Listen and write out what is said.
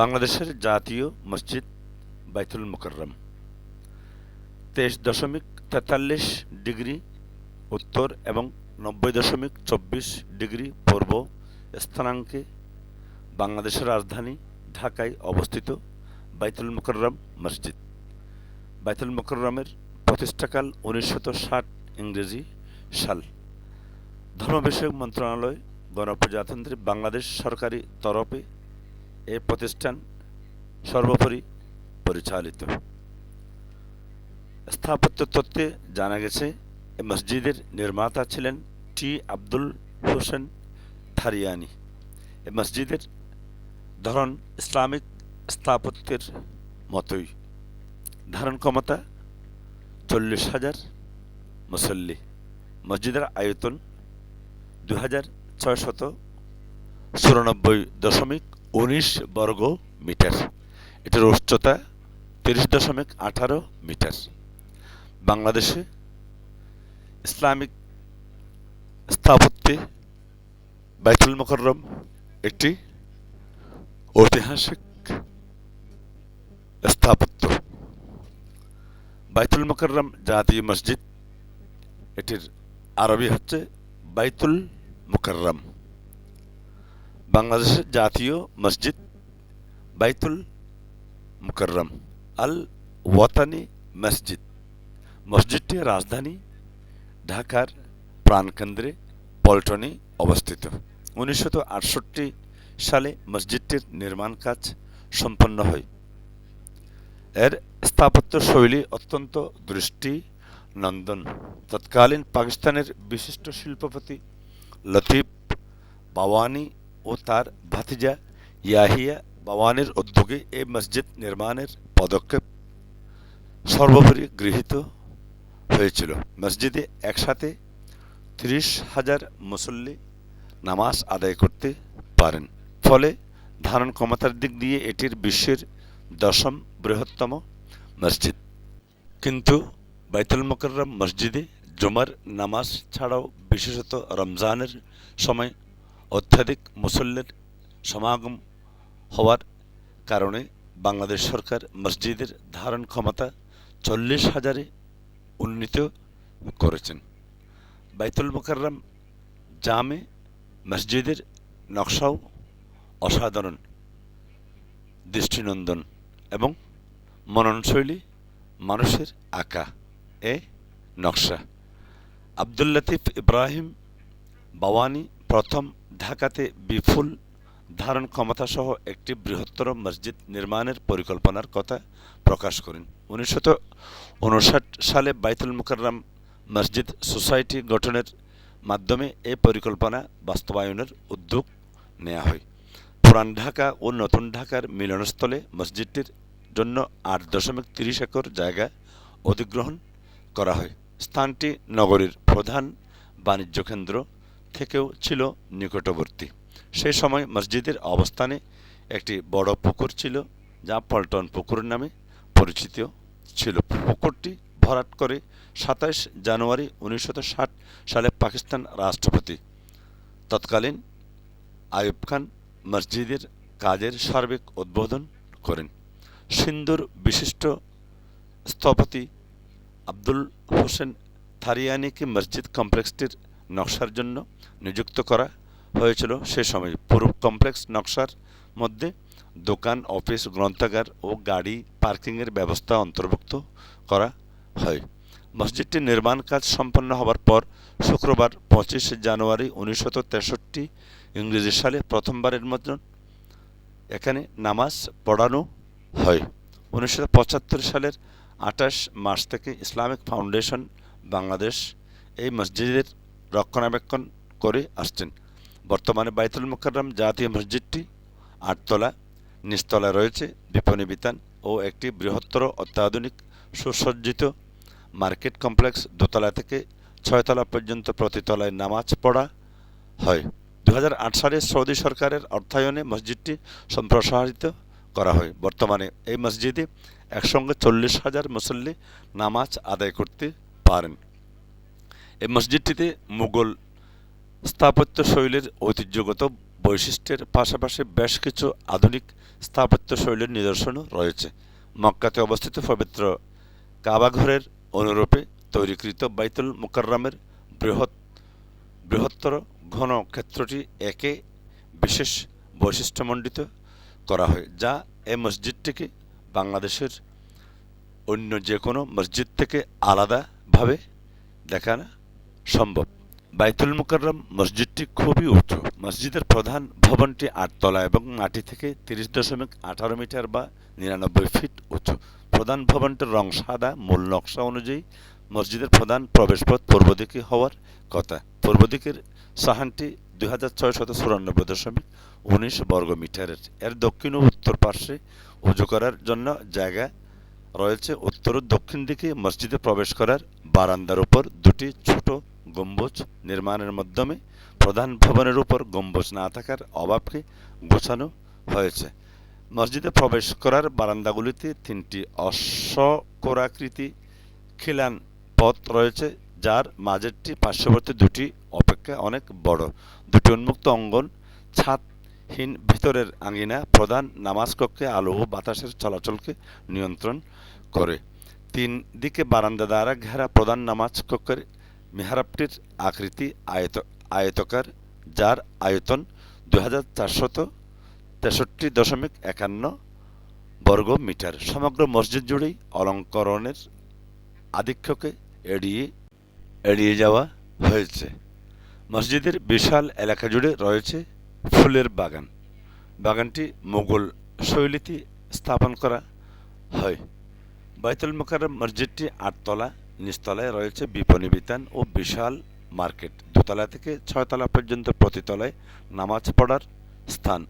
বাংলাদেশের জাতীয় মসজিদ বাইতুল মুকাররম। তেইশ দশমিক তেতাল্লিশ ডিগ্রি উত্তর এবং নব্বই দশমিক চব্বিশ ডিগ্রি পূর্ব স্থানাঙ্কে বাংলাদেশের রাজধানী ঢাকায় অবস্থিত বাইতুল মুকাররম মসজিদ। বাইতুল মুকাররমের প্রতিষ্ঠাকাল উনিশশত ষাট ইংরেজি সাল। ধর্ম বিষয়ক মন্ত্রণালয় গণপ্রজাতন্ত্রী বাংলাদেশ সরকারি তরফে এ প্রতিষ্ঠান সর্বোপরি পরিচালিত। স্থাপত্য তত্ত্বে জানা গেছে, এ মসজিদের নির্মাতা ছিলেন টি. আব্দুল হোসেন থারিয়ানি। এ মসজিদের ধরন ইসলামিক স্থাপত্যের মতোই। ধারণ ক্ষমতা চল্লিশ হাজার মুসল্লি। মসজিদের আয়তন দু হাজার ছয়শত চুরানব্বই দশমিক উনিশ বর্গ মিটার। এটির উচ্চতা তিরিশ দশমিক আঠারো মিটার। বাংলাদেশে ইসলামিক স্থাপত্যে বাইতুল মোকররম একটি ঐতিহাসিক স্থাপত্য। বাইতুল মোকররম জাতীয় মসজিদ, এটির আরবি হচ্ছে বাইতুল মুকাররম। বাংলাদেশের জাতীয় মসজিদ বাইতুল মুকাররম আল ওয়াতানি মসজিদ। মসজিদটি রাজধানী ঢাকার প্রাণকেন্দ্রে পল্টনে অবস্থিত। উনিশশো সালে মসজিদটির নির্মাণ কাজ সম্পন্ন হয়। এর স্থাপত্য শৈলী অত্যন্ত দৃষ্টি নন্দন তৎকালীন পাকিস্তানের বিশিষ্ট শিল্পপতি লতিফ বাওয়ানি ও তার ভাতিজা ইয়াহিয়া বাওয়ানির উদ্যোগে এই মসজিদ নির্মাণের পদক্ষেপ সর্বোপরি গৃহীত হয়েছিল। মসজিদে একসাথে ত্রিশ হাজার মুসল্লি নামাজ আদায় করতে পারেন। ফলে ধারণ ক্ষমতার দিক দিয়ে এটির বিশ্বের দশম বৃহত্তম মসজিদ। কিন্তু বাইতুল মোকাররম মসজিদে জুমার নামাজ ছাড়াও বিশেষত রমজানের সময় অত্যাধিক মুসল্লির সমাগম হওয়ার কারণে বাংলাদেশ সরকার মসজিদের ধারণ ক্ষমতা চল্লিশ হাজারে উন্নীত করেছেন। বাইতুল মোকাররম জামে মসজিদের নকশাও অসাধারণ, দৃষ্টিনন্দন এবং মননশৈলী মানুষের আঁকা এ নকশা। আব্দুল লতিফ ইব্রাহিম বাওয়ানি প্রথম ঢাকাতে বিপুল ধারণ ক্ষমতাসহ একটি বৃহত্তর মসজিদ নির্মাণের পরিকল্পনার কথা প্রকাশ করেন। উনিশশো উনষাট সালে বাইতুল মুকাররম মসজিদ সোসাইটি গঠনের মাধ্যমে এই পরিকল্পনা বাস্তবায়নের উদ্যোগ নেওয়া হয়। পুরান ঢাকা ও নতুন ঢাকার মিলনস্থলে মসজিদটির জন্য আট দশমিক তিরিশ একর জায়গা অধিগ্রহণ করা হয়। স্থানটি নগরীর প্রধান বাণিজ্য কেন্দ্র থেকেও ছিল নিকটবর্তী। সেই সময় মসজিদের অবস্থানে একটি বড় পুকুর ছিল, যা পল্টন পুকুর নামে পরিচিত ছিল। পুকুরটি ভরাট করে সাতাশ জানুয়ারি উনিশশো ষাট সালে পাকিস্তান রাষ্ট্রপতি, তৎকালীন আইয়ুব খান মসজিদের কাজের সার্বিক উদ্বোধন করেন। সিন্ধুর বিশিষ্ট স্থপতি আব্দুল হোসেন থারিয়ানিকে মসজিদ কমপ্লেক্সটির নকশার জন্য নিযুক্ত করা হয়েছিল। সে সময় পুরো কমপ্লেক্স নকশার মধ্যে দোকান, অফিস, গ্রন্থাগার ও গাড়ি পার্কিংয়ের ব্যবস্থা অন্তর্ভুক্ত করা হয়। মসজিদটির নির্মাণ কাজ সম্পন্ন হওয়ার পর শুক্রবার পঁচিশে জানুয়ারি উনিশশো তেষট্টি ইংরেজি সালে প্রথমবারের মতন এখানে নামাজ পড়ানো হয়। উনিশশো পঁচাত্তর সালের আঠাশ মার্চ থেকে ইসলামিক ফাউন্ডেশন বাংলাদেশ এই মসজিদের রক্ষণাবেক্ষণ করে আসছেন। বর্তমানে বাইতুল মুকাররম জাতীয় মসজিদটি আটতলা নিচতলা রয়েছে বিপণী বিতান ও একটি বৃহত্তর অত্যাধুনিক সুসজ্জিত মার্কেট কমপ্লেক্স। দোতলা থেকে ছয়তলা পর্যন্ত প্রতিতলায় নামাজ পড়া হয়। দু হাজার আট সালে সৌদি সরকারের অর্থায়নে মসজিদটি সম্প্রসারিত করা হয়। বর্তমানে এই মসজিদে একসঙ্গে চল্লিশ হাজার মুসল্লি নামাজ আদায় করতে পারেন। এই মসজিদটিতে মুঘল স্থাপত্য শৈলীর ঐতিহ্যগত বৈশিষ্ট্যের পাশাপাশি বেশ কিছু আধুনিক স্থাপত্যশৈলীর নিদর্শনও রয়েছে। মক্কাতে অবস্থিত পবিত্র কাবাঘরের অনুরূপে তৈরিকৃত বাইতুল মুকাররমের বৃহৎ, বৃহত্তর ঘন ক্ষেত্রটি একে বিশেষ বৈশিষ্ট্যমণ্ডিত করা হয়, যা এ মসজিদটিকে বাংলাদেশের অন্য যে কোনো মসজিদ থেকে আলাদাভাবে দেখানো সম্ভব। বাইতুল মুকাররম মসজিদটি খুবই উঁচু। মসজিদের প্রধান ভবনটি আটতলা এবং মাটি থেকে তিরিশ দশমিক আঠারো মিটার বা নিরানব্বই ফিট উঁচু। প্রধান ভবনটির রং সাদা, মূল নকশা অনুযায়ী মসজিদের প্রধান প্রবেশপথ পূর্ব দিকে হওয়ার কথা। পূর্ব দিকের সাহানটি দুই হাজার ছয়শত চুরানব্বই দশমিক উনিশ বর্গ মিটারের। এর দক্ষিণ ও উত্তর পার্শ্বে উঁচু করার জন্য জায়গা রয়েছে। উত্তর ও দক্ষিণ দিকে মসজিদে প্রবেশ করার বারান্দার উপর দুটি ছোট গম্বুজ নির্মাণের মাধ্যমে প্রধান ভবনের উপর গম্বুজ না থাকার অভাবকে গোছানো হয়েছে। মসজিদে প্রবেশ করার বারান্দাগুলিতে তিনটি অশ্বকরাকৃতি খিলান পথ রয়েছে, যার মাঝেরটি পার্শ্ববর্তী দুটি অপেক্ষা অনেক বড়। দুটি উন্মুক্ত অঙ্গন ছাদহীন ভিতরের আঙ্গিনা প্রধান নামাজ কক্ষে আলো ও বাতাসের চলাচলকে নিয়ন্ত্রণ করে। তিন দিকে বারান্দা দ্বারা ঘেরা প্রধান নামাজ কক্ষের মেহরাবটির আকৃতি আয়ত আয়তকার, যার আয়তন দু হাজার চারশত তেষট্টি দশমিক একান্ন বর্গ মিটার। সমগ্র মসজিদ জুড়েই অলঙ্করণের আধিক্যকে এড়িয়ে এড়িয়ে যাওয়া হয়েছে। মসজিদের বিশাল এলাকা জুড়ে রয়েছে ফুলের বাগান। বাগানটি মোগল শৈলীতে স্থাপন করা হয়। বাইতুল মোকাররম মসজিদটি আটতলা, নিচতলায় রয়েছে বিপণী বিতান ও বিশাল মার্কেট। দোতলা থেকে ছয়তলা পর্যন্ত প্রতিতলায় নামাজ পড়ার স্থান।